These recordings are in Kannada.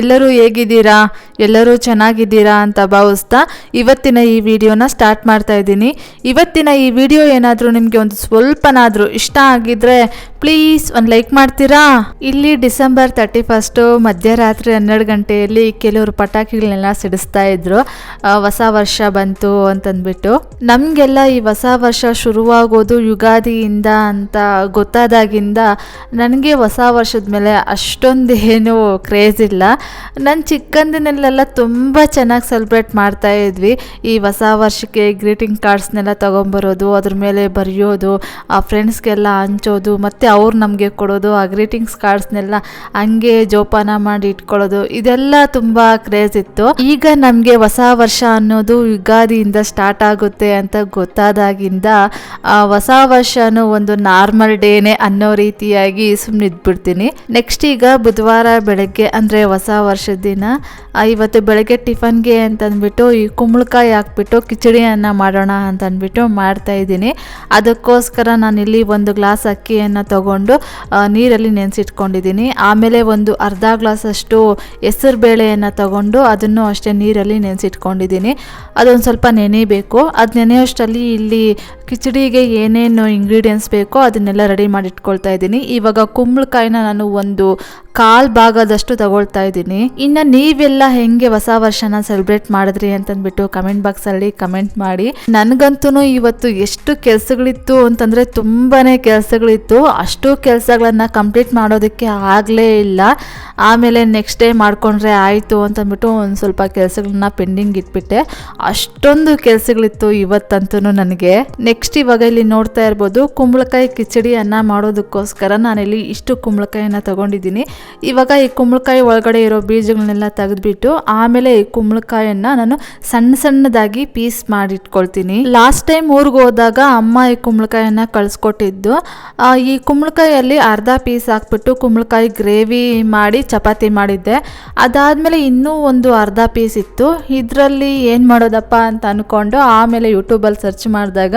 ಎಲ್ಲರೂ ಹೇಗಿದ್ದೀರಾ? ಎಲ್ಲರೂ ಚೆನ್ನಾಗಿದ್ದೀರಾ ಅಂತ ಭಾವಿಸ್ತಾ ಇವತ್ತಿನ ಈ ವಿಡಿಯೋನ ಸ್ಟಾರ್ಟ್ ಮಾಡ್ತಾ ಇದ್ದೀನಿ. ಇವತ್ತಿನ ಈ ವಿಡಿಯೋ ಏನಾದರೂ ನಿಮಗೆ ಒಂದು ಸ್ವಲ್ಪನಾದರೂ ಇಷ್ಟ ಆಗಿದ್ರೆ ಪ್ಲೀಸ್ ಒಂದು ಲೈಕ್ ಮಾಡ್ತೀರಾ? ಇಲ್ಲಿ ಡಿಸೆಂಬರ್ ತರ್ಟಿ ಫಸ್ಟು ಮಧ್ಯರಾತ್ರಿ ಹನ್ನೆರಡು ಗಂಟೆಯಲ್ಲಿ ಕೆಲವರು ಪಟಾಕಿಗಳನ್ನೆಲ್ಲ ಸಿಡಿಸ್ತಾ ಇದ್ರು. ಹೊಸ ವರ್ಷ ಬಂತು ಅಂತಂದ್ಬಿಟ್ಟು. ನಮಗೆಲ್ಲ ಈ ಹೊಸ ವರ್ಷ ಶುರುವಾಗೋದು ಯುಗಾದಿಯಿಂದ ಅಂತ ಗೊತ್ತಾದಾಗಿಂದ ನನಗೆ ಹೊಸ ವರ್ಷದ ಮೇಲೆ ಅಷ್ಟೊಂದು ಏನು ಕ್ರೇಜ್ ಇಲ್ಲ. ನನ್ನ ಚಿಕ್ಕಂದಿನಲ್ಲೆಲ್ಲ ತುಂಬ ಚೆನ್ನಾಗಿ ಸೆಲೆಬ್ರೇಟ್ ಮಾಡ್ತಾ ಇದ್ವಿ. ಈ ಹೊಸ ವರ್ಷಕ್ಕೆ ಗ್ರೀಟಿಂಗ್ ಕಾರ್ಡ್ಸ್ನೆಲ್ಲ ತೊಗೊಂಬರೋದು, ಅದ್ರ ಮೇಲೆ ಬರೆಯೋದು, ಆ ಫ್ರೆಂಡ್ಸ್ಗೆಲ್ಲ ಹಂಚೋದು, ಮತ್ತು ಅವ್ರು ನಮಗೆ ಕೊಡೋದು, ಆ ಗ್ರೀಟಿಂಗ್ಸ್ ಕಾರ್ಡ್ಸ್ನೆಲ್ಲ ಹಂಗೆ ಜೋಪಾನ ಮಾಡಿ ಇಟ್ಕೊಳ್ಳೋದು, ಇದೆಲ್ಲ ತುಂಬ ಕ್ರೇಜ್ ಇತ್ತು. ಈಗ ನಮಗೆ ಹೊಸ ವರ್ಷ ಅನ್ನೋದು ಯುಗಾದಿಯಿಂದ ಸ್ಟಾರ್ಟ್ ಆಗುತ್ತೆ ಅಂತ ಗೊತ್ತಾದಾಗಿಂದ ಹೊಸ ವರ್ಷನೂ ಒಂದು ನಾರ್ಮಲ್ ಡೇನೆ ಅನ್ನೋ ರೀತಿಯಾಗಿ ಸುಮ್ಮನೆ ಇದ್ಬಿಡ್ತೀನಿ ನೆಕ್ಸ್ಟ್ ಈಗ ಬುಧವಾರ ಬೆಳಗ್ಗೆ, ಅಂದರೆ ಹೊಸ ವರ್ಷದ ದಿನ. ಇವತ್ತು ಬೆಳಗ್ಗೆ ಟಿಫನ್ಗೆ ಅಂತಂದ್ಬಿಟ್ಟು ಈ ಕುಂಬಳಕಾಯಿ ಹಾಕ್ಬಿಟ್ಟು ಕಿಚಡಿಯನ್ನು ಮಾಡೋಣ ಅಂತ ಅಂದ್ಬಿಟ್ಟು ಮಾಡ್ತಾ ಇದ್ದೀನಿ. ಅದಕ್ಕೋಸ್ಕರ ನಾನಿಲ್ಲಿ ಒಂದು ಗ್ಲಾಸ್ ಅಕ್ಕಿಯನ್ನು ತಗೊಂಡು ನೀರಲ್ಲಿ ನೆನೆಸಿಟ್ಕೊಂಡಿದ್ದೀನಿ. ಆಮೇಲೆ ಒಂದು ಅರ್ಧ ಗ್ಲಾಸಷ್ಟು ಹೆಸರು ಬೇಳೆಯನ್ನು ತಗೊಂಡು ಅದನ್ನು ಅಷ್ಟೇ ನೀರಲ್ಲಿ ನೆನೆಸಿಟ್ಕೊಂಡಿದ್ದೀನಿ. ಅದೊಂದು ಸ್ವಲ್ಪ ನೆನೆಯಬೇಕು ಅದು ನೆನೆಯೋಷ್ಟರಲ್ಲಿ ಇಲ್ಲಿ ಕಿಚಡಿಗೆ ಏನೇನು ಇಂಗ್ರೀಡಿಯೆಂಟ್ಸ್ ಬೇಕೋ ಅದನ್ನೆಲ್ಲ ರೆಡಿ ಮಾಡಿ ಇಟ್ಕೊಳ್ತಾ ಇದ್ದೀನಿ. ಇವಾಗ ಕುಂಬಳಕಾಯಿನ ನಾನು ಒಂದು ಕಾಲ್ ಭಾಗದಷ್ಟು ತಗೊಳ್ತಾ ಇದ್ದೀನಿ. ಇನ್ನು ನೀವೆಲ್ಲ ಹೆಂಗೆ ಹೊಸ ವರ್ಷನ ಸೆಲೆಬ್ರೇಟ್ ಮಾಡಿದ್ರಿ ಅಂತಂದ್ಬಿಟ್ಟು ಕಮೆಂಟ್ ಬಾಕ್ಸಲ್ಲಿ ಕಮೆಂಟ್ ಮಾಡಿ. ನನಗಂತೂ ಇವತ್ತು ಎಷ್ಟು ಕೆಲಸಗಳಿತ್ತು ಅಂತಂದರೆ ತುಂಬಾ ಕೆಲಸಗಳಿತ್ತು. ಅಷ್ಟು ಕೆಲಸಗಳನ್ನ ಕಂಪ್ಲೀಟ್ ಮಾಡೋದಕ್ಕೆ ಆಗಲೇ ಇಲ್ಲ. ಆಮೇಲೆ ನೆಕ್ಸ್ಟ್ ಡೇ ಮಾಡ್ಕೊಂಡ್ರೆ ಆಯಿತು ಅಂತಂದ್ಬಿಟ್ಟು ಒಂದು ಸ್ವಲ್ಪ ಕೆಲಸಗಳನ್ನ ಪೆಂಡಿಂಗ್ ಇಟ್ಬಿಟ್ಟೆ. ಅಷ್ಟೊಂದು ಕೆಲಸಗಳಿತ್ತು ಇವತ್ತಂತೂ ನನಗೆ. ನೆಕ್ಸ್ಟ್ ಇವಾಗ ಇಲ್ಲಿ ನೋಡ್ತಾ ಇರ್ಬೋದು ಕುಂಬಳಕಾಯಿ ಕಿಚಡಿ ಅನ್ನ ಮಾಡೋದಕ್ಕೋಸ್ಕರ ನಾನಿಲ್ಲಿ ಇಷ್ಟು ಕುಂಬಳಕಾಯಿನ ತಗೊಂಡಿದ್ದೀನಿ. ಇವಾಗ ಈ ಕುಂಬಳಕಾಯಿ ಒಳಗಡೆ ಇರೋ ಬೀಜಗಳನ್ನೆಲ್ಲ ತೆಗೆದುಬಿಟ್ಟು ಆಮೇಲೆ ಈ ಕುಂಬಳಕಾಯನ್ನು ನಾನು ಸಣ್ಣ ಸಣ್ಣದಾಗಿ ಪೀಸ್ ಮಾಡಿಟ್ಕೊಳ್ತೀನಿ. ಲಾಸ್ಟ್ ಟೈಮ್ ಊರಿಗೆ ಹೋದಾಗ ಅಮ್ಮ ಈ ಕುಂಬಳಕಾಯನ್ನ ಕಳಿಸ್ಕೊಟ್ಟಿದ್ದು. ಈ ಕುಂಬಳಕಾಯಲ್ಲಿ ಅರ್ಧ ಪೀಸ್ ಹಾಕ್ಬಿಟ್ಟು ಕುಂಬಳಕಾಯಿ ಗ್ರೇವಿ ಮಾಡಿ ಚಪಾತಿ ಮಾಡಿದ್ದೆ. ಅದಾದಮೇಲೆ ಇನ್ನೂ ಒಂದು ಅರ್ಧ ಪೀಸ್ ಇತ್ತು. ಇದರಲ್ಲಿ ಏನು ಮಾಡೋದಪ್ಪ ಅಂತ ಅಂದ್ಕೊಂಡು ಆಮೇಲೆ ಯೂಟ್ಯೂಬಲ್ಲಿ ಸರ್ಚ್ ಮಾಡಿದಾಗ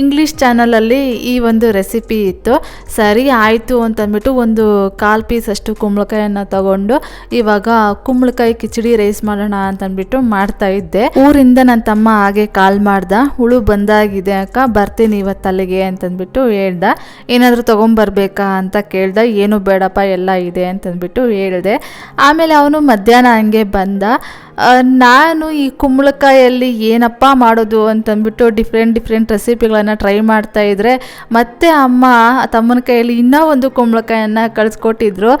ಇಂಗ್ಲೀಷ್ ಚಾನಲಲ್ಲಿ ಈ ಒಂದು ರೆಸಿಪಿ ಇತ್ತು. ಸರಿ, ಆಯಿತು ಅಂತಂದ್ಬಿಟ್ಟು ಒಂದು ಕಾಲು ಪೀಸ್ ಅಷ್ಟು ಕುಂಬಳಕಾಯನ್ನು ತಗೊಂಡು ಇವಾಗ ಕುಂಬಳಕಾಯಿ ಕಿಚಡಿ ರೈಸ್ ಮಾಡೋಣ ಅಂತಂದ್ಬಿಟ್ಟು ಮಾಡ್ತಾ ಇದ್ದೆ. ಊರಿಂದ ನನ್ನ ತಮ್ಮ ಹಾಗೆ ಕಾಲ್ ಮಾಡ್ದ. ಹುಳು ಬಂದಾಗಿದೆ ಅಕ್ಕ, ಬರ್ತೀನಿ ಇವತ್ತು ಅಲ್ಲಿಗೆ ಅಂತಂದ್ಬಿಟ್ಟು ಹೇಳ್ದ. ಏನಾದರೂ ತೊಗೊಂಬರ್ಬೇಕಾ ಅಂತ ಕೇಳ್ದ. ಏನು ಬೇಡಪ್ಪ, ಎಲ್ಲ ಇದೆ ಅಂತಂದ್ಬಿಟ್ಟು ಹೇಳಿದೆ. ಆಮೇಲೆ ಅವನು ಮಧ್ಯಾಹ್ನ ಹಂಗೆ ಬಂದ. ನಾನು ಈ ಕುಂಬಳಕಾಯಲ್ಲಿ ಏನಪ್ಪ ಮಾಡೋದು ಅಂತಂದ್ಬಿಟ್ಟು ಡಿಫ್ರೆಂಟ್ ಡಿಫ್ರೆಂಟ್ ರೆಸಿಪಿಗಳನ್ನು ಟ್ರೈ ಮಾಡ್ತಾ ಇದ್ದರೆ ಮತ್ತೆ ಅಮ್ಮ ತಮ್ಮನ ಕೈಯಲ್ಲಿ ಇನ್ನೂ ಒಂದು ಕುಂಬಳಕಾಯನ್ನು ಕಳಿಸ್ಕೊಟ್ಟಿದ್ರು.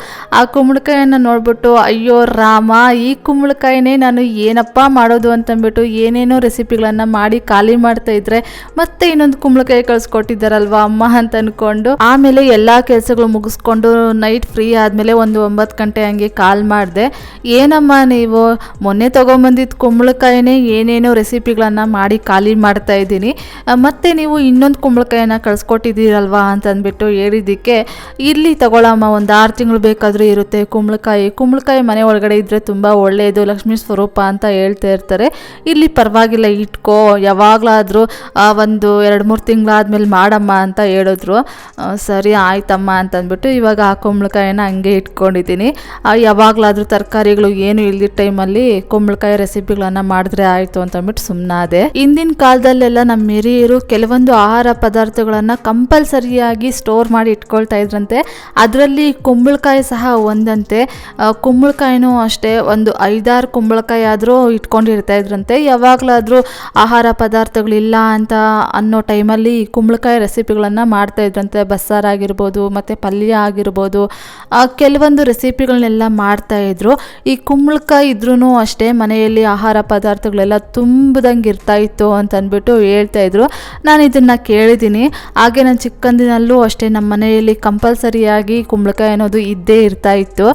ಕುಂಬಳಕಾಯನ್ನು ನೋಡ್ಬಿಟ್ಟು ಅಯ್ಯೋ ರಾಮ ಈ ಕುಂಬಳಕಾಯಿನೇ ನಾನು ಏನಪ್ಪ ಮಾಡೋದು ಅಂತಂದ್ಬಿಟ್ಟು ಏನೇನೋ ರೆಸಿಪಿಗಳನ್ನು ಮಾಡಿ ಖಾಲಿ ಮಾಡ್ತಾ ಇದ್ರೆ ಮತ್ತೆ ಇನ್ನೊಂದು ಕುಂಬಳಕಾಯಿ ಕಳಿಸ್ಕೊಟ್ಟಿದ್ದಾರಲ್ವಾ ಅಮ್ಮ? ಅಂತ ಅನ್ಕೊಂಡು ಆಮೇಲೆ ಎಲ್ಲ ಕೆಲಸಗಳು ಮುಗಿಸ್ಕೊಂಡು ನೈಟ್ ಫ್ರೀ ಆದಮೇಲೆ ಒಂದು ಒಂಬತ್ತು ಗಂಟೆ ಹಂಗೆ ಕಾಲ್ ಮಾಡಿದೆ. ಏನಮ್ಮ ನೀವು? ಮೊನ್ನೆ ತೊಗೊಂಬಂದಿದ್ದು ಕುಂಬಳಕಾಯಿನೇ ಏನೇನೋ ರೆಸಿಪಿಗಳನ್ನು ಮಾಡಿ ಖಾಲಿ ಮಾಡ್ತಾ ಇದ್ದೀನಿ. ಆ, ಮತ್ತೆ ನೀವು ಇನ್ನೊಂದು ಕುಂಬಳಕಾಯಿನ ಕಳಿಸ್ಕೊಟ್ಟಿದ್ದೀರಲ್ವಾ? ಅಂತ ಅಂದ್ಬಿಟ್ಟು ಹೇಳಿದ್ದಕ್ಕೆ ಇಲ್ಲಿ ತಗೊಳ್ಳಮ್ಮ ಒಂದು ಆರು ತಿಂಗಳು ಬೇಕಾದರೂ ಇರುತ್ತೆ, ಕುಂಬಳಕಾಯಿ. ಕುಂಬಳಕಾಯಿ ಮನೆ ಒಳಗಡೆ ಇದ್ದರೆ ತುಂಬ ಒಳ್ಳೆಯದು ಲಕ್ಷ್ಮೀ ಸ್ವರೂಪ ಅಂತ ಹೇಳ್ತಾ ಇರ್ತಾರೆ. ಇಲ್ಲಿ ಪರವಾಗಿಲ್ಲ, ಇಟ್ಕೋ. ಯಾವಾಗಲಾದರೂ ಒಂದು ಎರಡು, ಮೂರು ತಿಂಗಳಾದ್ಮೇಲೆ ಮಾಡಮ್ಮ ಅಂತ ಹೇಳಿದ್ರು. ಸರಿ, ಆಯ್ತಮ್ಮ ಅಂತಂದ್ಬಿಟ್ಟು ಇವಾಗ ಆ ಕುಂಬಳಕಾಯಿನ ಹಂಗೆ ಇಟ್ಕೊಂಡಿದ್ದೀನಿ. ಯಾವಾಗಲಾದರೂ ತರಕಾರಿಗಳು ಏನು ಇಲ್ದಿದ್ದ ಟೈಮಲ್ಲಿ ಕುಂಬಳಕಾಯಿ ರೆಸಿಪಿಗಳನ್ನು ಮಾಡಿದ್ರೆ ಆಯಿತು ಅಂತಂದ್ಬಿಟ್ಟು ಸುಮ್ಮನಾದೆ ಹಿಂದಿನ ಕಾಲದಲ್ಲೆಲ್ಲ ನಮ್ಮ ಹಿರಿಯರು ಕೆಲವೊಂದು ಆಹಾರ ಪದಾರ್ಥಗಳನ್ನು ಕಂಪಲ್ಸರಿಯಾಗಿ ಸ್ಟೋರ್ ಮಾಡಿ ಇಟ್ಕೊಳ್ತಾ ಇದ್ರಂತೆ. ಅದರಲ್ಲಿ ಕುಂಬಳಕಾಯಿ ಸಹ ಒಂದಂತೆ ಕುಂಬಳಕಾಯಿನೂ ಅಷ್ಟೇ, ಒಂದು ಐದಾರು ಕುಂಬಳಕಾಯಿ ಆದರೂ ಇಟ್ಕೊಂಡಿರ್ತಾ ಇದ್ರಂತೆ. ಯಾವಾಗಲಾದರೂ ಆಹಾರ ಪದಾರ್ಥಗಳಿಲ್ಲ ಅಂತ ಅನ್ನೋ ಟೈಮಲ್ಲಿ ಕುಂಬಳಕಾಯಿ ರೆಸಿಪಿಗಳನ್ನು ಮಾಡ್ತಾ ಇದ್ರಂತೆ. ಬಸ್ಸಾರಾಗಿರ್ಬೋದು ಮತ್ತು ಪಲ್ಯ ಆಗಿರ್ಬೋದು ಕೆಲವೊಂದು ರೆಸಿಪಿಗಳನ್ನೆಲ್ಲ ಮಾಡ್ತಾ ಇದ್ರು. ಈ ಕುಂಬಳಕಾಯಿ ಇದ್ರೂ ಅಷ್ಟೇ ಮನೆಯಲ್ಲಿ ಆಹಾರ ಪದಾರ್ಥಗಳೆಲ್ಲ ತುಂಬದಂಗೆ ಇರ್ತಾ ಇತ್ತು ಅಂತ ಅಂದ್ಬಿಟ್ಟು ಹೇಳ್ತಾ ಇದ್ರು. ನಾನು ಇದನ್ನು ಕೇಳಿದ್ದೀನಿ. ಹಾಗೆ ನಾನು ಚಿಕ್ಕಂದಿನಲ್ಲೂ ಅಷ್ಟೇ ನಮ್ಮ ಮನೆಯಲ್ಲಿ ಕಂಪಲ್ಸರಿಯಾಗಿ ಕುಂಬಳಕಾಯಿ ಅನ್ನೋದು ಇದ್ದೇ ಇರ್ತಾ ಇತ್ತು.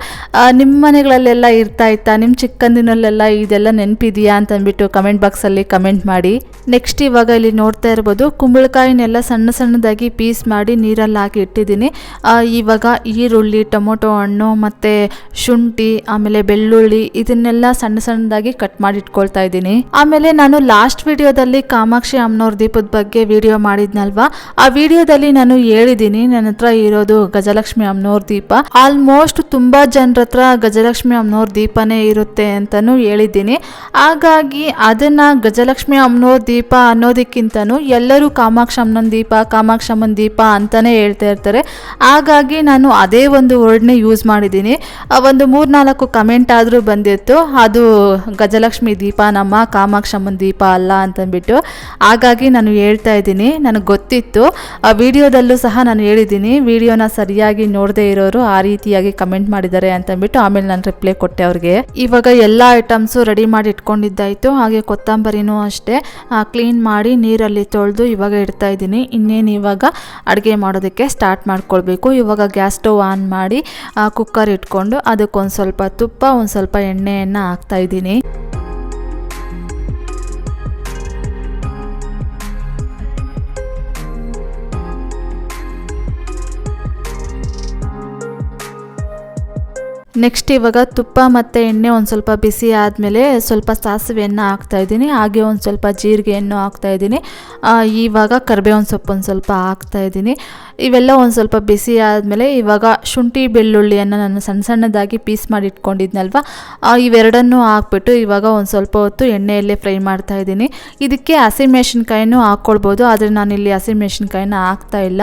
ನಿಮ್ಮ ಮನೆಗಳಲ್ಲೆಲ್ಲ ಇರ್ತಾ ಇತ್ತಾ? ನಿಮ್ಮ ಚಿಕ್ಕಂದಿನಲ್ಲೆಲ್ಲ ಇದೆಲ್ಲ ನೆನಪಿದೆಯಾ ಅಂತ ಅಂದ್ಬಿಟ್ಟು ಕಮೆಂಟ್ ಬಾಕ್ಸಲ್ಲಿ ಕಮೆಂಟ್ ಮಾಡಿ. ನೆಕ್ಸ್ಟ್ ಇವಾಗ ಇಲ್ಲಿ ನೋಡ್ತಾ ಇರ್ಬೋದು, ಕುಂಬಳಕಾಯಿನೆಲ್ಲ ಸಣ್ಣ ಸಣ್ಣದಾಗಿ ಪೀಸ್ ಮಾಡಿ ನೀರಲ್ಲಿ ಹಾಕಿ ಇಟ್ಟಿದ್ದೀನಿ ಇವಾಗ ಈರುಳ್ಳಿ, ಟೊಮೊಟೊ ಹಣ್ಣು, ಮತ್ತು ಶುಂಠಿ, ಆಮೇಲೆ ಬೆಳ್ಳುಳ್ಳಿ ಇದನ್ನೆಲ್ಲ ಸಣ್ಣ ಸಣ್ಣದಾಗಿ ಕಟ್ ಮಾಡಿ ಇಟ್ಕೊಳ್ತಾ ಇದ್ದೀನಿ. ಆಮೇಲೆ ನಾನು ಲಾಸ್ಟ್ ವಿಡಿಯೋದಲ್ಲಿ ಕಾಮಾಕ್ಷಿ ಅಮ್ಮನವ್ರ ದೀಪದ ಬಗ್ಗೆ ವಿಡಿಯೋ ಮಾಡಿದ್ನಲ್ವಾ? ಆ ವಿಡಿಯೋದಲ್ಲಿ ನಾನು ಹೇಳಿದ್ದೀನಿ, ನನ್ನ ಹತ್ರ ಇರೋದು ಗಜಲಕ್ಷ್ಮಿ ಅಮ್ಮನವ್ರ ದೀಪ. ಆಲ್ಮೋಸ್ಟ್ ತುಂಬ ಜನರ ಹತ್ರ ಗಜಲಕ್ಷ್ಮಿ ಅಮ್ಮನವ್ರ ದೀಪನೇ ಇರುತ್ತೆ ಅಂತಲೂ ಹೇಳಿದ್ದೀನಿ. ಹಾಗಾಗಿ ಅದನ್ನ ಗಜಲಕ್ಷ್ಮಿ ಅಮ್ಮನವ್ರ ಅನ್ನೋದಕ್ಕಿಂತನೂ ಎಲ್ಲರೂ ಕಾಮಾಕ್ಷಮ್ಮನ ದೀಪ ಕಾಮಾಕ್ಷಮ್ಮನ ದೀಪ ಅಂತಲೇ ಹೇಳ್ತಾ ಇರ್ತಾರೆ. ಹಾಗಾಗಿ ನಾನು ಅದೇ ಒಂದು ವರ್ಡ್ನೇ ಯೂಸ್ ಮಾಡಿದ್ದೀನಿ. ಒಂದು ಮೂರು ನಾಲ್ಕು ಕಮೆಂಟ್ ಆದರೂ ಬಂದಿತ್ತು, ಅದು ಗಜಲಕ್ಷ್ಮಿ ದೀಪ ನಮ್ಮ ಕಾಮಾಕ್ಷಮ್ಮನ ದೀಪ ಅಲ್ಲ ಅಂತಂದ್ಬಿಟ್ಟು. ಹಾಗಾಗಿ ನಾನು ಹೇಳ್ತಾ ಇದ್ದೀನಿ, ನನಗೆ ಗೊತ್ತಿತ್ತು. ಆ ವಿಡಿಯೋದಲ್ಲೂ ಸಹ ನಾನು ಹೇಳಿದ್ದೀನಿ, ವಿಡಿಯೋನ ಸರಿಯಾಗಿ ನೋಡದೇ ಇರೋರು ಆ ರೀತಿಯಾಗಿ ಕಮೆಂಟ್ ಮಾಡಿದ್ದಾರೆ ಅಂತಂದ್ಬಿಟ್ಟು ಆಮೇಲೆ ನಾನು ರಿಪ್ಲೈ ಕೊಟ್ಟೆ ಅವ್ರಿಗೆ. ಇವಾಗ ಎಲ್ಲ ಐಟಮ್ಸು ರೆಡಿ ಮಾಡಿ ಇಟ್ಕೊಂಡಿದ್ದಾಯಿತು, ಹಾಗೆ ಕೊತ್ತಂಬರಿನೂ ಅಷ್ಟೇ. ಕ್ಲೀನ್ ಮಾಡಿ ನೀರಲ್ಲಿ ತೊಳೆದು ಇವಾಗ ಇಡ್ತಾ ಇದ್ದೀನಿ. ಇನ್ನೇನು ಇವಾಗ ಅಡುಗೆ ಮಾಡೋದಕ್ಕೆ ಸ್ಟಾರ್ಟ್ ಮಾಡ್ಕೊಳ್ಬೇಕು. ಇವಾಗ ಗ್ಯಾಸ್ ಸ್ಟವ್ ಆನ್ ಮಾಡಿ ಕುಕ್ಕರ್ ಇಟ್ಕೊಂಡು ಅದಕ್ಕೊಂದು ಸ್ವಲ್ಪ ತುಪ್ಪ, ಒಂದು ಸ್ವಲ್ಪ ಎಣ್ಣೆಯನ್ನು ಹಾಕ್ತಾ ನೆಕ್ಸ್ಟ್ ಇವಾಗ ತುಪ್ಪ ಮತ್ತು ಎಣ್ಣೆ ಒಂದು ಸ್ವಲ್ಪ ಬಿಸಿ ಆದಮೇಲೆ ಸ್ವಲ್ಪ ಸಾಸಿವೆಯನ್ನು ಹಾಕ್ತಾಯಿದ್ದೀನಿ ಹಾಗೆ ಒಂದು ಸ್ವಲ್ಪ ಜೀರಿಗೆಯನ್ನು ಹಾಕ್ತಾಯಿದ್ದೀನಿ ಇವಾಗ ಕರ್ಬೇವಿನ ಸೊಪ್ಪು ಒಂದು ಸ್ವಲ್ಪ ಹಾಕ್ತಾಯಿದ್ದೀನಿ ಇವೆಲ್ಲ ಒಂದು ಸ್ವಲ್ಪ ಬಿಸಿ ಆದಮೇಲೆ ಇವಾಗ ಶುಂಠಿ ಬೆಳ್ಳುಳ್ಳಿಯನ್ನು ನಾನು ಸಣ್ಣ ಸಣ್ಣದಾಗಿ ಪೀಸ್ ಮಾಡಿ ಇಟ್ಕೊಂಡಿದ್ನಲ್ವ? ಇವೆರಡನ್ನೂ ಹಾಕ್ಬಿಟ್ಟು ಇವಾಗ ಒಂದು ಸ್ವಲ್ಪ ಹೊತ್ತು ಎಣ್ಣೆಯಲ್ಲೇ ಫ್ರೈ ಮಾಡ್ತಾ ಇದ್ದೀನಿ. ಇದಕ್ಕೆ ಹಸಿಮೆಣಸಿನ್ಕಾಯಿನೂ ಹಾಕ್ಕೊಳ್ಬೋದು ಆದರೆ ನಾನಿಲ್ಲಿ ಹಸಿಮೆಣಸಿನ್ಕಾಯನ್ನು ಹಾಕ್ತಾ ಇಲ್ಲ.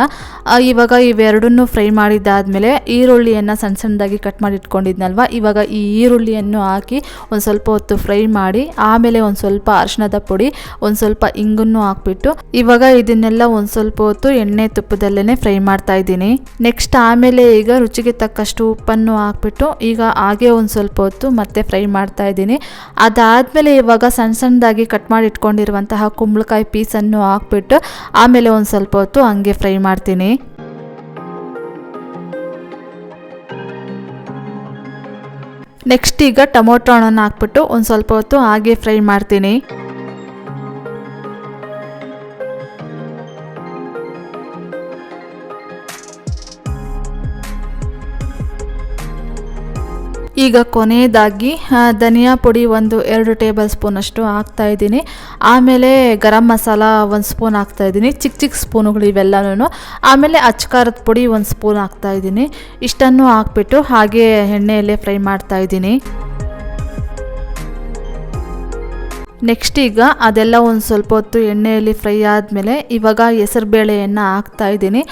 ಇವಾಗ ಇವೆರಡನ್ನೂ ಫ್ರೈ ಮಾಡಿದ್ದಾದಮೇಲೆ ಈರುಳ್ಳಿಯನ್ನು ಸಣ್ಣ ಸಣ್ಣದಾಗಿ ಕಟ್ ಮಾಡಿ ಇಟ್ಕೊಂಡಿದ್ನಲ್ವ ಇವಾಗ ಈ ಈರುಳ್ಳಿಯನ್ನು ಹಾಕಿ ಒಂದು ಸ್ವಲ್ಪ ಹೊತ್ತು ಫ್ರೈ ಮಾಡಿ, ಆಮೇಲೆ ಒಂದು ಸ್ವಲ್ಪ ಅರಿಶಿಣದ ಪುಡಿ, ಒಂದು ಸ್ವಲ್ಪ ಇಂಗನ್ನು ಹಾಕ್ಬಿಟ್ಟು, ಇವಾಗ ಇದನ್ನೆಲ್ಲ ಒಂದು ಸ್ವಲ್ಪ ಹೊತ್ತು ಎಣ್ಣೆ ತುಪ್ಪದಲ್ಲೇ ಫ್ರೈ ಮಾಡ್ತಾ ಇದ್ದೀನಿ. ನೆಕ್ಸ್ಟ್ ಆಮೇಲೆ ಈಗ ರುಚಿಗೆ ತಕ್ಕಷ್ಟು ಉಪ್ಪನ್ನು ಹಾಕ್ಬಿಟ್ಟು, ಈಗ ಹಾಗೆ ಒಂದು ಸ್ವಲ್ಪ ಹೊತ್ತು ಮತ್ತೆ ಫ್ರೈ ಮಾಡ್ತಾ ಇದ್ದೀನಿ. ಅದಾದಮೇಲೆ ಇವಾಗ ಸಣ್ಣ ಸಣ್ಣದಾಗಿ ಕಟ್ ಮಾಡಿ ಇಟ್ಕೊಂಡಿರುವಂತಹ ಕುಂಬಳಕಾಯಿ ಪೀಸನ್ನು ಹಾಕ್ಬಿಟ್ಟು, ಆಮೇಲೆ ಒಂದು ಸ್ವಲ್ಪ ಹೊತ್ತು ಹಂಗೆ ಫ್ರೈ ಮಾಡ್ತೀನಿ. ನೆಕ್ಸ್ಟ್ ಈಗ ಟೊಮೊಟೊ ಹಣ್ಣನ್ನು ಹಾಕ್ಬಿಟ್ಟು ಒಂದು ಸ್ವಲ್ಪ ಹೊತ್ತು ಹಾಗೆ ಫ್ರೈ ಮಾಡ್ತೀನಿ. ಈಗ ಕೊನೆಯದಾಗಿ ಧನಿಯಾ ಪುಡಿ ಒಂದು ಎರಡು ಟೇಬಲ್ ಸ್ಪೂನಷ್ಟು ಹಾಕ್ತಾ ಇದ್ದೀನಿ. ಆಮೇಲೆ ಗರಂ ಮಸಾಲ ಒಂದು ಸ್ಪೂನ್ ಹಾಕ್ತಾ ಇದ್ದೀನಿ. ಚಿಕ್ಕ ಚಿಕ್ಕ ಸ್ಪೂನುಗಳು ಇವೆಲ್ಲನೂ ಆಮೇಲೆ ಅಚ್ಕಾರದ ಪುಡಿ ಒಂದು ಸ್ಪೂನ್ ಹಾಕ್ತಾ ಇದ್ದೀನಿ. ಇಷ್ಟನ್ನು ಹಾಕ್ಬಿಟ್ಟು ಹಾಗೆ ಎಣ್ಣೆಯಲ್ಲೇ ಫ್ರೈ ಮಾಡ್ತಾ ಇದ್ದೀನಿ. ನೆಕ್ಸ್ಟ್ ಈಗ ಅದೆಲ್ಲ ಒಂದು ಸ್ವಲ್ಪ ಹೊತ್ತು ಎಣ್ಣೆಯಲ್ಲಿ ಫ್ರೈ ಆದಮೇಲೆ ಇವಾಗ ಹೆಸರುಬೇಳೆಯನ್ನು ಹಾಕ್ತಾ ಇದ್ದೀನಿ.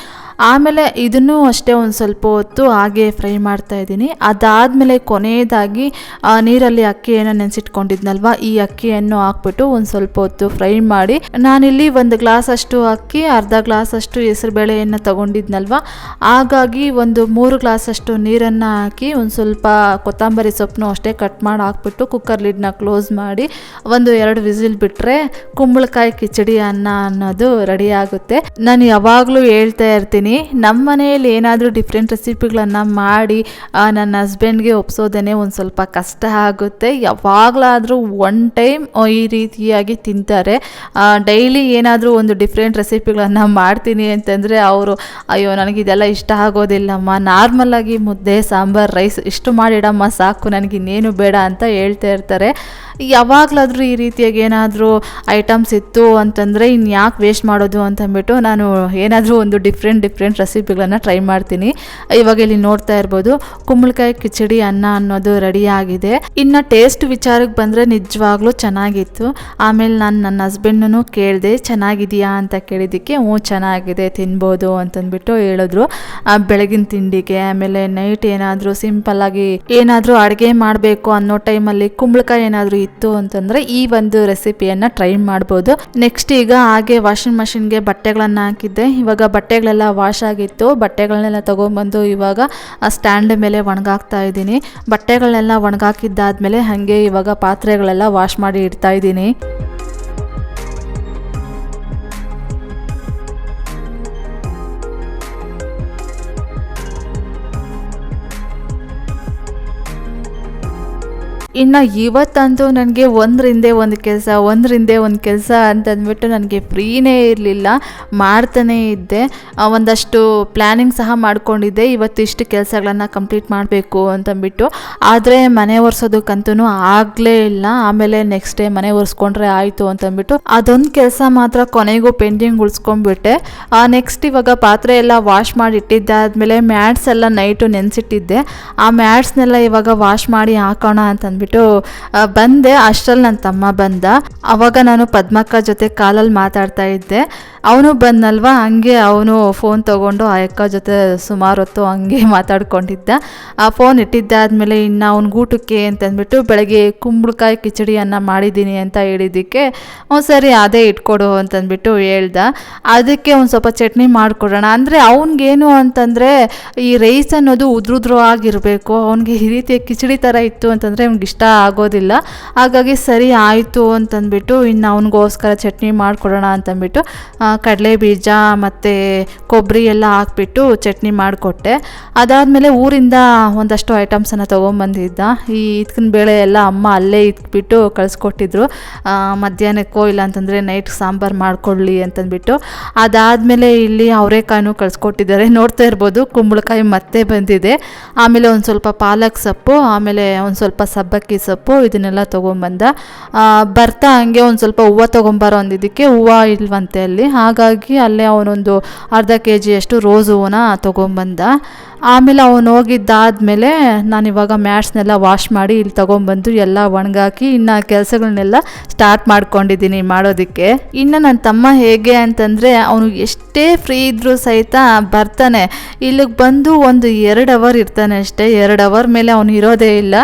ಆಮೇಲೆ ಇದನ್ನು ಅಷ್ಟೇ ಒಂದು ಸ್ವಲ್ಪ ಹೊತ್ತು ಹಾಗೆ ಫ್ರೈ ಮಾಡ್ತಾ ಇದ್ದೀನಿ. ಅದಾದಮೇಲೆ ಕೊನೆಯದಾಗಿ ನೀರಲ್ಲಿ ಅಕ್ಕಿಯನ್ನು ನೆನೆಸಿಟ್ಕೊಂಡಿದ್ನಲ್ವ? ಈ ಅಕ್ಕಿಯನ್ನು ಹಾಕ್ಬಿಟ್ಟು ಒಂದು ಸ್ವಲ್ಪ ಹೊತ್ತು ಫ್ರೈ ಮಾಡಿ, ನಾನಿಲ್ಲಿ ಒಂದು ಗ್ಲಾಸ್ ಅಷ್ಟು ಅಕ್ಕಿ, ಅರ್ಧ ಗ್ಲಾಸ್ ಅಷ್ಟು ಹೆಸರುಬೇಳೆಯನ್ನು ತಗೊಂಡಿದ್ನಲ್ವ? ಹಾಗಾಗಿ ಒಂದು ಮೂರು ಗ್ಲಾಸ್ ಅಷ್ಟು ನೀರನ್ನು ಹಾಕಿ ಒಂದು ಸ್ವಲ್ಪ ಕೊತ್ತಂಬರಿ ಸೊಪ್ಪನ್ನು ಅಷ್ಟೇ ಕಟ್ ಮಾಡಿ ಹಾಕ್ಬಿಟ್ಟು ಕುಕ್ಕರ್ ಲಿಡ್ನ ಕ್ಲೋಸ್ ಮಾಡಿ ಒಂದು ಎರಡು ವಿಸಿಲ್ ಬಿಟ್ಟರೆ ಕುಂಬಳಕಾಯಿ ಕಿಚಡಿ ಅನ್ನ ಅನ್ನೋದು ರೆಡಿ ಆಗುತ್ತೆ. ನಾನು ಯಾವಾಗಲೂ ಹೇಳ್ತಾ ಇರ್ತೀನಿ ನಮ್ಮ ಮನೆಯಲ್ಲಿ ಏನಾದರೂ ಡಿಫ್ರೆಂಟ್ ರೆಸಿಪಿಗಳನ್ನು ಮಾಡಿ ನನ್ನ ಹಸ್ಬೆಂಡ್ಗೆ ಒಪ್ಸೋದೇ ಒಂದು ಸ್ವಲ್ಪ ಕಷ್ಟ ಆಗುತ್ತೆ. ಯಾವಾಗಲಾದರೂ ಒನ್ ಟೈಮ್ ಈ ರೀತಿಯಾಗಿ ತಿಂತಾರೆ. ಡೈಲಿ ಏನಾದರೂ ಒಂದು ಡಿಫ್ರೆಂಟ್ ರೆಸಿಪಿಗಳನ್ನು ಮಾಡ್ತೀನಿ ಅಂತಂದರೆ ಅವರು, ಅಯ್ಯೋ, ನನಗಿದೆಲ್ಲ ಇಷ್ಟ ಆಗೋದಿಲ್ಲಮ್ಮ. ನಾರ್ಮಲಾಗಿ ಮುದ್ದೆ, ಸಾಂಬಾರು ರೈಸ್ ಇಷ್ಟು ಮಾಡಿಡಮ್ಮ, ಸಾಕು. ನನಗೆ ಇನ್ನೇನು ಬೇಡ ಅಂತ ಹೇಳ್ತಾ ಇರ್ತಾರೆ. ಯಾವಾಗಲಾದರೂ ಈ ರೀತಿಯಾಗಿ ಏನಾದರೂ ಐಟಮ್ಸ್ ಇತ್ತು ಅಂತಂದರೆ ಇನ್ನು ಯಾಕೆ ವೇಸ್ಟ್ ಮಾಡೋದು ಅಂತಂದ್ಬಿಟ್ಟು ನಾನು ಏನಾದರೂ ಒಂದು ಡಿಫ್ರೆಂಟ್ ಡಿಫ್ರೆಂಟ್ ರೆಸಿಪಿಗಳನ್ನು ಟ್ರೈ ಮಾಡ್ತೀನಿ. ಇವಾಗ ಇಲ್ಲಿ ನೋಡ್ತಾ ಇರ್ಬೋದು, ಕುಂಬಳಕಾಯಿ ಕಿಚಡಿ ಅನ್ನ ಅನ್ನೋದು ರೆಡಿ ಆಗಿದೆ. ಇನ್ನು ಟೇಸ್ಟ್ ವಿಚಾರಕ್ಕೆ ಬಂದರೆ ನಿಜವಾಗ್ಲೂ ಚೆನ್ನಾಗಿತ್ತು. ಆಮೇಲೆ ನಾನು ನನ್ನ ಹಸ್ಬೆಂಡನ್ನು ಕೇಳಿದೆ, ಚೆನ್ನಾಗಿದೆಯಾ ಅಂತ ಕೇಳಿದ್ದಕ್ಕೆ, ಹ್ಞೂ ಚೆನ್ನಾಗಿದೆ, ತಿನ್ಬೋದು ಅಂತಂದ್ಬಿಟ್ಟು ಹೇಳಿದ್ರು. ಬೆಳಗಿನ ತಿಂಡಿಗೆ, ಆಮೇಲೆ ನೈಟ್ ಏನಾದರೂ ಸಿಂಪಲ್ಲಾಗಿ ಏನಾದರೂ ಅಡುಗೆ ಮಾಡಬೇಕು ಅನ್ನೋ ಟೈಮಲ್ಲಿ ಕುಂಬಳಕಾಯಿ ಏನಾದರೂ ಇತ್ತು ಅಂತಂದರೆ ಈ ಒಂದು ರೆಸಿಪಿಯನ್ನು ಟ್ರೈ ಮಾಡ್ಬೋದು. ನೆಕ್ಸ್ಟ್ ಈಗ ಹಾಗೆ ವಾಷಿಂಗ್ ಮಷಿನ್ಗೆ ಬಟ್ಟೆಗಳನ್ನು ಹಾಕಿದ್ದೆ. ಇವಾಗ ಬಟ್ಟೆಗಳೆಲ್ಲ ವಾಶ್ ಆಗಿತ್ತು. ಬಟ್ಟೆಗಳನ್ನೆಲ್ಲ ತೊಗೊಂಬಂದು ಇವಾಗ ಆ ಸ್ಟ್ಯಾಂಡ್ ಮೇಲೆ ಒಣಗಾಕ್ತಾ ಇದ್ದೀನಿ. ಬಟ್ಟೆಗಳನ್ನೆಲ್ಲ ಒಣಗಾಕಿದ್ದಾದ್ಮೇಲೆ ಹಾಗೆ ಇವಾಗ ಪಾತ್ರೆಗಳೆಲ್ಲ ವಾಶ್ ಮಾಡಿ ಇಡ್ತಾ ಇದ್ದೀನಿ. ಇನ್ನು ಇವತ್ತಂತೂ ನನಗೆ ಒಂದರಿಂದೇ ಒಂದು ಕೆಲಸ, ಒಂದರಿಂದೆ ಒಂದು ಕೆಲಸ ಅಂತಂದ್ಬಿಟ್ಟು ನನಗೆ ಫ್ರೀನೇ ಇರಲಿಲ್ಲ, ಮಾಡ್ತಾನೇ ಇದ್ದೆ. ಒಂದಷ್ಟು ಪ್ಲ್ಯಾನಿಂಗ್ ಸಹ ಮಾಡ್ಕೊಂಡಿದ್ದೆ. ಇವತ್ತು ಇಷ್ಟು ಕೆಲಸಗಳನ್ನು ಕಂಪ್ಲೀಟ್ ಮಾಡಬೇಕು ಅಂತಂದ್ಬಿಟ್ಟು. ಆದರೆ ಮನೆ ಒರೆಸೋದಕ್ಕಂತೂ ಆಗಲೇ ಇಲ್ಲ. ಆಮೇಲೆ ನೆಕ್ಸ್ಟ್ ಡೇ ಮನೆ ಒರೆಸ್ಕೊಂಡ್ರೆ ಆಯಿತು ಅಂತಂದ್ಬಿಟ್ಟು ಅದೊಂದು ಕೆಲಸ ಮಾತ್ರ ಕೊನೆಗೂ ಪೆಂಡಿಂಗ್ ಉಳಿಸ್ಕೊಂಡ್ಬಿಟ್ಟೆ. ನೆಕ್ಸ್ಟ್ ಇವಾಗ ಪಾತ್ರೆ ಎಲ್ಲ ವಾಶ್ ಮಾಡಿ ಇಟ್ಟಿದ್ದಾದ್ಮೇಲೆ ಮ್ಯಾಟ್ಸ್ ಎಲ್ಲ ನೈಟು ನೆನೆಸಿಟ್ಟಿದ್ದೆ. ಆ ಮ್ಯಾಟ್ಸ್ನೆಲ್ಲ ಇವಾಗ ವಾಶ್ ಮಾಡಿ ಹಾಕೋಣ ಅಂತಂದ್ಬಿಟ್ಟು ಆ, ಬಂದೆ. ಅಷ್ಟರಲ್ಲಿ ನನ್ನ ತಮ್ಮ ಬಂದ. ಅವಾಗ ನಾನು ಪದ್ಮಕ್ಕ ಜೊತೆ ಕಾಲಲ್ಲಿ ಮಾತಾಡ್ತಾ ಇದ್ದೆ. ಅವನು ಬಂದಲ್ವಾ? ಹಂಗೆ ಅವನು ಫೋನ್ ತೊಗೊಂಡು ಆ ಅಕ್ಕ ಜೊತೆ ಸುಮಾರು ಹೊತ್ತು ಹಂಗೆ ಮಾತಾಡ್ಕೊಂಡಿದ್ದ. ಆ ಫೋನ್ ಇಟ್ಟಿದ್ದಾದ್ಮೇಲೆ ಇನ್ನು ಅವ್ನ ಊಟಕ್ಕೆ ಅಂತಂದ್ಬಿಟ್ಟು ಬೆಳಗ್ಗೆ ಕುಂಬಳಕಾಯಿ ಕಿಚಡಿಯನ್ನು ಮಾಡಿದ್ದೀನಿ ಅಂತ ಹೇಳಿದ್ದಕ್ಕೆ ಅವ್ನು ಸರಿ ಅದೇ ಇಟ್ಕೊಡು ಅಂತಂದ್ಬಿಟ್ಟು ಹೇಳ್ದ. ಅದಕ್ಕೆ ಒಂದು ಸ್ವಲ್ಪ ಚಟ್ನಿ ಮಾಡಿಕೊಡೋಣ. ಅಂದರೆ ಅವ್ನಿಗೇನು ಅಂತಂದರೆ ಈ ರೈಸ್ ಅನ್ನೋದು ಉದ್ರುದ್ರು ಆಗಿರಬೇಕು ಅವ್ನಿಗೆ ಈ ರೀತಿಯ ಕಿಚಡಿ ಥರ ಇತ್ತು ಅಂತಂದರೆ ಅವ್ನಿಗೆ ಇಷ್ಟ ಆಗೋದಿಲ್ಲ. ಹಾಗಾಗಿ ಸರಿ ಆಯಿತು ಅಂತಂದ್ಬಿಟ್ಟು ಇನ್ನು ಅವನಿಗೋಸ್ಕರ ಚಟ್ನಿ ಮಾಡಿಕೊಡೋಣ ಅಂತಂದ್ಬಿಟ್ಟು ಕಡಲೆ ಬೀಜ ಮತ್ತು ಕೊಬ್ಬರಿ ಎಲ್ಲ ಹಾಕ್ಬಿಟ್ಟು ಚಟ್ನಿ ಮಾಡಿಕೊಟ್ಟೆ. ಅದಾದಮೇಲೆ ಊರಿಂದ ಒಂದಷ್ಟು ಐಟಮ್ಸನ್ನು ತೊಗೊಂಬಂದಿದ್ದ. ಈ ಇದ್ಕಿನ ಬೇಳೆ ಎಲ್ಲ ಅಮ್ಮ ಅಲ್ಲೇ ಇಟ್ಬಿಟ್ಟು ಕಳಿಸ್ಕೊಟ್ಟಿದ್ರು. ಮಧ್ಯಾಹ್ನಕ್ಕೋ ಇಲ್ಲ ಅಂತಂದರೆ ನೈಟ್ ಸಾಂಬಾರು ಮಾಡಿಕೊಳ್ಳಿ ಅಂತಂದ್ಬಿಟ್ಟು. ಅದಾದಮೇಲೆ ಇಲ್ಲಿ ಅವರೆಕಾಯಿನೂ ಕಳಿಸ್ಕೊಟ್ಟಿದ್ದಾರೆ. ನೋಡ್ತಾ ಇರ್ಬೋದು, ಕುಂಬಳಕಾಯಿ ಮತ್ತೆ ಬಂದಿದೆ. ಆಮೇಲೆ ಒಂದು ಸ್ವಲ್ಪ ಪಾಲಕ್ ಸೊಪ್ಪು, ಆಮೇಲೆ ಒಂದು ಸ್ವಲ್ಪ ಸಬ್ಬಕ್ಕಿ ಸೊಪ್ಪು, ಇದನ್ನೆಲ್ಲ ತೊಗೊಂಬಂದ ಬರ್ತಾ ಹಂಗೆ ಒಂದು ಸ್ವಲ್ಪ ಹೂವು ತೊಗೊಂಬಾರೋ ಅಂದಿದ್ದಕ್ಕೆ ಹೂವು ಇಲ್ವಂತೆ ಅಲ್ಲಿ. ಹಾಗಾಗಿ ಅಲ್ಲೇ ಅವನೊಂದು ಅರ್ಧ ಕೆ ಜಿಯಷ್ಟು ರೋಸ್ ಹೂವನ್ನ ತೊಗೊಂಬಂದ ಆಮೇಲೆ ಅವನು ಹೋಗಿದ್ದಾದ್ಮೇಲೆ ನಾನು ಇವಾಗ ಮ್ಯಾಟ್ಸ್ನೆಲ್ಲ ವಾಶ್ ಮಾಡಿ ಇಲ್ಲಿ ತೊಗೊಂಬಂದು ಎಲ್ಲ ಒಣಗಾಕಿ ಇನ್ನು ಕೆಲಸಗಳನ್ನೆಲ್ಲ ಸ್ಟಾರ್ಟ್ ಮಾಡ್ಕೊಂಡಿದ್ದೀನಿ ಮಾಡೋದಕ್ಕೆ. ಇನ್ನು ನನ್ನ ತಮ್ಮ ಹೇಗೆ ಅಂತಂದರೆ ಅವನು ಎಷ್ಟೇ ಫ್ರೀ ಇದ್ದರೂ ಸಹಿತ ಬರ್ತಾನೆ. ಇಲ್ಲಿಗೆ ಬಂದು ಒಂದು ಎರಡು ಅವರ್ ಇರ್ತಾನೆ ಅಷ್ಟೇ. ಎರಡು ಅವರ್ ಮೇಲೆ ಅವನು ಇರೋದೇ ಇಲ್ಲ.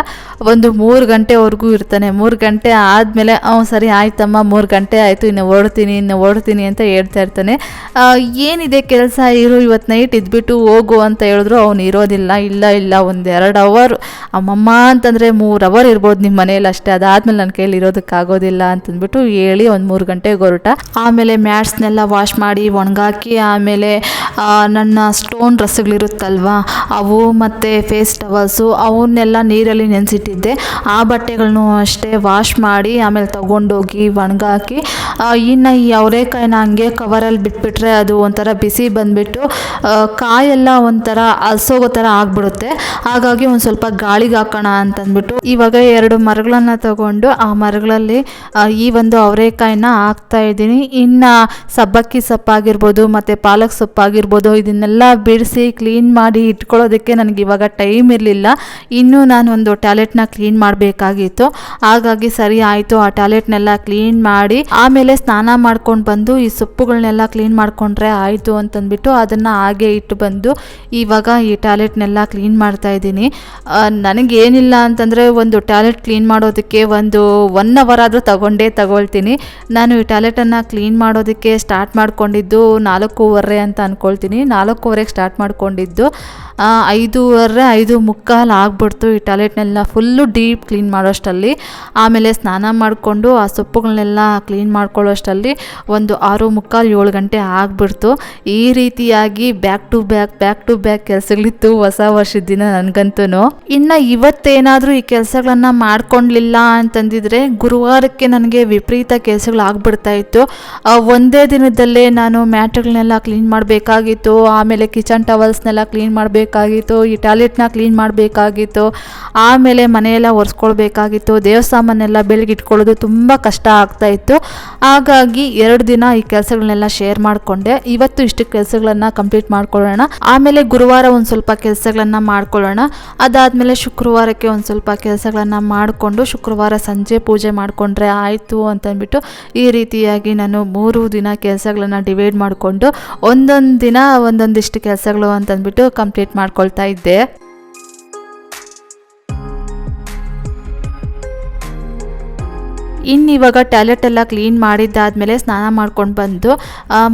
ಒಂದು ಮೂರು ಗಂಟೆವರೆಗೂ ಇರ್ತಾನೆ. ಮೂರು ಗಂಟೆ ಆದಮೇಲೆ ಅವ್ನು ಸರಿ ಆಯ್ತಮ್ಮ, ಮೂರು ಗಂಟೆ ಆಯಿತು, ಇನ್ನು ಓಡ್ತೀನಿ ಇನ್ನು ಓಡ್ತೀನಿ ಅಂತ ಹೇಳ್ತಾ ಇರ್ತಾನೆ. ಏನಿದೆ ಕೆಲಸ? ಇರು ಇವತ್ತು ನೈಟ್ ಇದ್ಬಿಟ್ಟು ಹೋಗು ಅಂತ ಹೇಳಿದ್ರು. ಅವ್ನು ಇರೋದಿಲ್ಲ, ಇಲ್ಲ ಇಲ್ಲ ಒಂದು ಎರಡು ಅವರ್ ಅಮ್ಮಮ್ಮ ಅಂತಂದರೆ ಮೂರು ಅವರ್ ಇರ್ಬೋದು ನಿಮ್ಮ ಮನೇಲಿ ಅಷ್ಟೇ. ಅದಾದಮೇಲೆ ನನ್ನ ಕೈಯಲ್ಲಿ ಇರೋದಕ್ಕಾಗೋದಿಲ್ಲ ಅಂತಂದ್ಬಿಟ್ಟು ಹೇಳಿ ಒಂದು ಮೂರು ಗಂಟೆಗೆ ಹೊರಟ. ಆಮೇಲೆ ಮ್ಯಾಟ್ಸ್ನೆಲ್ಲ ವಾಶ್ ಮಾಡಿ ಒಣಗಾಕಿ, ಆಮೇಲೆ ನನ್ನ ಸ್ಟೋನ್ ಡ್ರೆಸ್ಗಳಿರುತ್ತಲ್ವ ಅವು ಮತ್ತು ಫೇಸ್ ಟವಲ್ಸು ಅವನ್ನೆಲ್ಲ ನೀರಲ್ಲಿ ನೆನೆಸಿಟ್ಟಿದ್ದೆ. ಆ ಬಟ್ಟೆಗಳನ್ನು ಅಷ್ಟೇ ವಾಶ್ ಮಾಡಿ, ಆಮೇಲೆ ತೊಗೊಂಡೋಗಿ ಒಣಗಾಕಿ ಇನ್ನು ಈ ಅವರೇಕಾಯಿನ ಹಂಗೆ ಕವರಲ್ಲಿ ಬಿಟ್ಬಿಟ್ರೆ ಅದು ಒಂಥರ ಬಿಸಿ ಬಂದುಬಿಟ್ಟು ಕಾಯೆಲ್ಲ ಒಂಥರ ಹಸೋಗೋ ಥರ ಆಗಿಬಿಡುತ್ತೆ. ಹಾಗಾಗಿ ಒಂದು ಸ್ವಲ್ಪ ಗಾಳಿಗೆ ಹಾಕೋಣ ಅಂತಂದ್ಬಿಟ್ಟು ಇವಾಗ ಎರಡು ಮರಗಳನ್ನು ತಗೊಂಡು ಆ ಮರಗಳಲ್ಲಿ ಈ ಒಂದು ಅವರೆಕಾಯಿನ ಹಾಕ್ತಾ ಇದ್ದೀನಿ. ಇನ್ನು ಸಬ್ಬಕ್ಕಿ ಸೊಪ್ಪಾಗಿರ್ಬೋದು, ಮತ್ತು ಪಾಲಕ್ ಸೊಪ್ಪಾಗಿರ್ಬೋದು, ಇದನ್ನೆಲ್ಲ ಬಿಡಿಸಿ ಕ್ಲೀನ್ ಮಾಡಿ ಇಟ್ಕೊಳ್ಳೋದಕ್ಕೆ ನನಗೆ ಇವಾಗ ಟೈಮ್ ಇರಲಿಲ್ಲ. ಇನ್ನೂ ನಾನು ಒಂದು ಟ್ಯಾಲೆಟ್ನ ಕ್ಲೀನ್ ಮಾಡಬೇಕಾಗಿತ್ತು. ಹಾಗಾಗಿ ಸರಿ ಆಯಿತು, ಆ ಟ್ಯಾಲೆಟ್ನೆಲ್ಲ ಕ್ಲೀನ್ ಮಾಡಿ, ಆಮೇಲೆ ಸ್ನಾನ ಮಾಡ್ಕೊಂಡು ಬಂದು ಈ ಸೊಪ್ಪುಗಳನ್ನೆಲ್ಲ ಕ್ಲೀನ್ ಮಾಡಿಕೊಂಡ್ರೆ ಆಯಿತು ಅಂತಂದ್ಬಿಟ್ಟು ಅದನ್ನು ಹಾಗೆ ಇಟ್ಟು ಬಂದು ಇವಾಗ ಈ ಟ್ಯಾಲೆಟ್ನೆಲ್ಲ ಕ್ಲೀನ್ ಮಾಡ್ತಾ ಇದ್ದೀನಿ. ನನಗೇನಿಲ್ಲ ಅಂತಂದರೆ ಒಂದು ಟ್ಯಾಲೆಟ್ ಕ್ಲೀನ್ ಮಾಡೋದಕ್ಕೆ ಒಂದು ಒನ್ ಅವರ್ ಆದರೂ ತಗೊಂಡೇ ತಗೊಳ್ತೀನಿ. ನಾನು ಈ ಟ್ಯಾಲೆಟನ್ನು ಕ್ಲೀನ್ ಮಾಡೋದಕ್ಕೆ ಸ್ಟಾರ್ಟ್ ಮಾಡಿಕೊಂಡಿದ್ದು ನಾಲ್ಕೂವರೆ ಅಂತ ಅಂದ್ಕೊಳ್ತೀನಿ ನಾಲ್ಕೂವರೆಗೆ ಸ್ಟಾರ್ಟ್ ಮಾಡ್ಕೊಂಡಿದ್ದು. ಐದೂವರೆ, ಐದು ಮುಕ್ಕಾಲು ಆಗ್ಬಿಡ್ತು ಈ ಟಾಯ್ಲೆಟ್ನೆಲ್ಲ ಫುಲ್ಲು ಡೀಪ್ ಕ್ಲೀನ್ ಮಾಡೋಷ್ಟರಲ್ಲಿ ಆಮೇಲೆ ಸ್ನಾನ ಮಾಡಿಕೊಂಡು ಆ ಸೊಪ್ಪುಗಳನ್ನೆಲ್ಲ ಕ್ಲೀನ್ ಮಾಡ್ಕೊಳ್ಳೋಷ್ಟಲ್ಲಿ ಒಂದು ಆರು ಮುಕ್ಕಾಲು ಏಳು ಗಂಟೆ ಆಗಿಬಿಡ್ತು. ಈ ರೀತಿಯಾಗಿ back to back back to back ಕೆಲಸಗಳಿತ್ತು ಹೊಸ ವರ್ಷದ ದಿನ ನನಗಂತೂ ಇನ್ನು ಇವತ್ತೇನಾದರೂ ಈ ಕೆಲಸಗಳನ್ನು ಮಾಡ್ಕೊಂಡಿಲ್ಲ ಅಂತಂದಿದ್ರೆ ಗುರುವಾರಕ್ಕೆ ನನಗೆ ವಿಪರೀತ ಕೆಲಸಗಳು ಆಗ್ಬಿಡ್ತಾ ಇತ್ತು ಒಂದೇ ದಿನದಲ್ಲೇ ನಾನು ಮ್ಯಾಟ್ಗಳನ್ನೆಲ್ಲ ಕ್ಲೀನ್ ಮಾಡಬೇಕಾಗಿತ್ತು. ಆಮೇಲೆ ಕಿಚನ್ ಟವಲ್ಸ್ನೆಲ್ಲ ಕ್ಲೀನ್ ಮಾಡಬೇಕಾಗಿತ್ತು, ಈ ಟಾಯ್ಲೆಟ್ನ ಕ್ಲೀನ್ ಮಾಡಬೇಕಾಗಿತ್ತು, ಆಮೇಲೆ ಮನೆಯೆಲ್ಲ ಒರೆಸ್ಕೊಳ್ಬೇಕಾಗಿತ್ತು ದೇವಸ್ಥಾನನೆಲ್ಲ ಬೆಳಗ್ಗೆ ಇಟ್ಕೊಳ್ಳೋದು ತುಂಬ ಕಷ್ಟ ಆಗ್ತಾ ಇತ್ತು. ಹಾಗಾಗಿ ಎರಡು ದಿನ ಈ ಕೆಲಸಗಳನ್ನೆಲ್ಲ ಶೇರ್ ಮಾಡಿಕೊಂಡೆ. ಇವತ್ತು ಇಷ್ಟು ಕೆಲಸಗಳನ್ನು ಕಂಪ್ಲೀಟ್ ಮಾಡ್ಕೊಳ್ಳೋಣ. ಆಮೇಲೆ ಗುರುವಾರ ಒಂದು ಸ್ವಲ್ಪ ಕೆಲಸಗಳನ್ನು ಮಾಡ್ಕೊಳ್ಳೋಣ. ಅದಾದಮೇಲೆ ಶುಕ್ರವಾರಕ್ಕೆ ಒಂದು ಸ್ವಲ್ಪ ಕೆಲಸಗಳನ್ನು ಮಾಡಿಕೊಂಡು ಶುಕ್ರವಾರ ಸಂಜೆ ಪೂಜೆ ಮಾಡಿಕೊಂಡ್ರೆ ಆಯಿತು ಅಂತಂದ್ಬಿಟ್ಟು ಈ ರೀತಿಯಾಗಿ ನಾನು ಮೂರು ದಿನ ಕೆಲಸಗಳನ್ನು ಡಿವೈಡ್ ಮಾಡಿಕೊಂಡು ಒಂದೊಂದು ದಿನ ಒಂದೊಂದಿಷ್ಟು ಕೆಲಸಗಳು ಅಂತಂದ್ಬಿಟ್ಟು ಕಂಪ್ಲೀಟ್ ಮಾಡ್ಕೊಳ್ತಾ ಇದ್ದೆ. ಇನ್ನು ಇವಾಗ ಟಾಯ್ಲೆಟ್ ಎಲ್ಲ ಕ್ಲೀನ್ ಮಾಡಿದ್ದಾದಮೇಲೆ ಸ್ನಾನ ಮಾಡ್ಕೊಂಡು ಬಂದು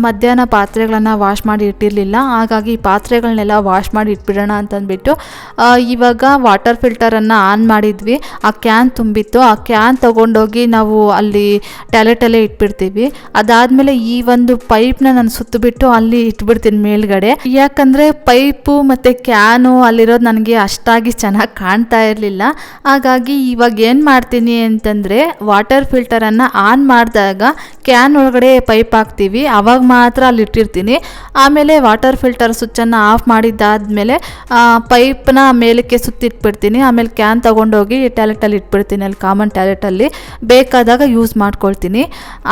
ಮಧ್ಯಾಹ್ನ ಪಾತ್ರೆಗಳನ್ನು ವಾಶ್ ಮಾಡಿ ಇಟ್ಟಿರಲಿಲ್ಲ. ಹಾಗಾಗಿ ಈ ಪಾತ್ರೆಗಳನ್ನೆಲ್ಲ ವಾಶ್ ಮಾಡಿ ಇಟ್ಬಿಡೋಣ ಅಂತಂದ್ಬಿಟ್ಟು ಇವಾಗ ವಾಟರ್ ಫಿಲ್ಟರನ್ನು ಆನ್ ಮಾಡಿದ್ವಿ. ಆ ಕ್ಯಾನ್ ತುಂಬಿತ್ತು. ಆ ಕ್ಯಾನ್ ತೊಗೊಂಡೋಗಿ ನಾವು ಅಲ್ಲಿ ಟಾಯ್ಲೆಟಲ್ಲೇ ಇಟ್ಬಿಡ್ತೀವಿ. ಅದಾದಮೇಲೆ ಈ ಒಂದು ಪೈಪ್ನ ನಾನು ಸುತ್ತಬಿಟ್ಟು ಅಲ್ಲಿ ಇಟ್ಬಿಡ್ತೀನಿ ಮೇಲ್ಗಡೆ. ಯಾಕಂದರೆ ಪೈಪು ಮತ್ತು ಕ್ಯಾನು ಅಲ್ಲಿರೋದು ನನಗೆ ಅಷ್ಟಾಗಿ ಚೆನ್ನಾಗಿ ಕಾಣ್ತಾ ಇರಲಿಲ್ಲ. ಹಾಗಾಗಿ ಇವಾಗ ಏನು ಮಾಡ್ತೀನಿ ಅಂತಂದರೆ ವಾಟರ್ ಫಿಲ್ಟರನ್ನು ಆನ್ ಮಾಡಿದಾಗ ಕ್ಯಾನ್ ಒಳಗಡೆ ಪೈಪ್ ಹಾಕ್ತೀವಿ. ಅವಾಗ ಮಾತ್ರ ಅಲ್ಲಿ ಇಟ್ಟಿರ್ತೀನಿ. ಆಮೇಲೆ ವಾಟರ್ ಫಿಲ್ಟರ್ ಸ್ವಿಚ್ಚನ್ನು ಆಫ್ ಮಾಡಿದ್ದಾದಮೇಲೆ ಪೈಪ್ನ ಮೇಲಕ್ಕೆ ಸುತ್ತಿಟ್ಬಿಡ್ತೀನಿ ಆಮೇಲೆ ಕ್ಯಾನ್ ತೊಗೊಂಡೋಗಿ ಟ್ಯಾಲೆಟಲ್ಲಿ ಇಟ್ಬಿಡ್ತೀನಿ, ಅಲ್ಲಿ ಕಾಮನ್ ಟ್ಯಾಲೆಟಲ್ಲಿ ಬೇಕಾದಾಗ ಯೂಸ್ ಮಾಡ್ಕೊಳ್ತೀನಿ.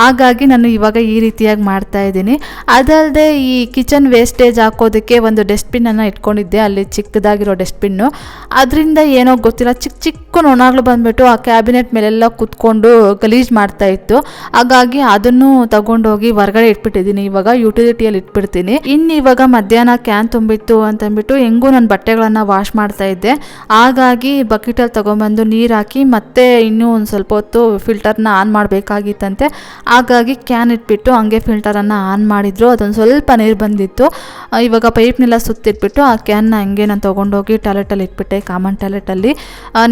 ಹಾಗಾಗಿ ನಾನು ಇವಾಗ ಈ ರೀತಿಯಾಗಿ ಮಾಡ್ತಾ ಇದ್ದೀನಿ. ಅದಲ್ಲದೆ ಈ ಕಿಚನ್ ವೇಸ್ಟೇಜ್ ಹಾಕೋದಕ್ಕೆ ಒಂದು ಡಸ್ಟ್ಬಿನ್ನನ್ನು ಇಟ್ಕೊಂಡಿದ್ದೆ. ಅಲ್ಲಿ ಚಿಕ್ಕದಾಗಿರೋ ಡಸ್ಟ್ಬಿನ್ನು ಅದರಿಂದ ಏನೋ ಗೊತ್ತಿಲ್ಲ. ಚಿಕ್ಕ ಚಿಕ್ಕ ನೊಣಗಳು ಬಂದುಬಿಟ್ಟು ಆ ಕ್ಯಾಬಿನೆಟ್ ಮೇಲೆಲ್ಲ ಕುತ್ಕೊಂಡು ಗಲೀಜು ಮಾಡ್ತಾ ಇತ್ತು. ಹಾಗಾಗಿ ಅದನ್ನು ತಗೊಂಡೋಗಿ ಹೊರಗಡೆ ಇಟ್ಬಿಟ್ಟಿದ್ದೀನಿ. ಇವಾಗ ಯುಟಿಲಿಟಿಯಲ್ಲಿ ಇಟ್ಬಿಡ್ತೀನಿ. ಇನ್ನು ಇವಾಗ ಮಧ್ಯಾಹ್ನ ಕ್ಯಾನ್ ತುಂಬಿತ್ತು ಅಂತಂದ್ಬಿಟ್ಟು ಹೆಂಗೂ ನಾನು ಬಟ್ಟೆಗಳನ್ನು ವಾಶ್ ಮಾಡ್ತಾ ಇದ್ದೆ. ಹಾಗಾಗಿ ಬಕೆಟಲ್ಲಿ ತೊಗೊಂಬಂದು ನೀರು ಹಾಕಿ ಮತ್ತೆ ಇನ್ನೂ ಒಂದು ಸ್ವಲ್ಪ ಹೊತ್ತು ಫಿಲ್ಟರ್ನ ಆನ್ ಮಾಡಬೇಕಾಗಿತ್ತಂತೆ. ಹಾಗಾಗಿ ಕ್ಯಾನ್ ಇಟ್ಬಿಟ್ಟು ಹಂಗೆ ಫಿಲ್ಟರನ್ನು ಆನ್ ಮಾಡಿದ್ರು. ಅದೊಂದು ಸ್ವಲ್ಪ ನೀರು ಬಂದಿತ್ತು. ಇವಾಗ ಪೈಪ್ನೆಲ್ಲ ಸುತ್ತಿಟ್ಬಿಟ್ಟು ಆ ಕ್ಯಾನ್ನ ಹಂಗೆ ನಾನು ತೊಗೊಂಡೋಗಿ ಟಾಯ್ಲೆಟಲ್ಲಿ ಇಟ್ಬಿಟ್ಟೆ ಕಾಮನ್ ಟಾಯ್ಲೆಟಲ್ಲಿ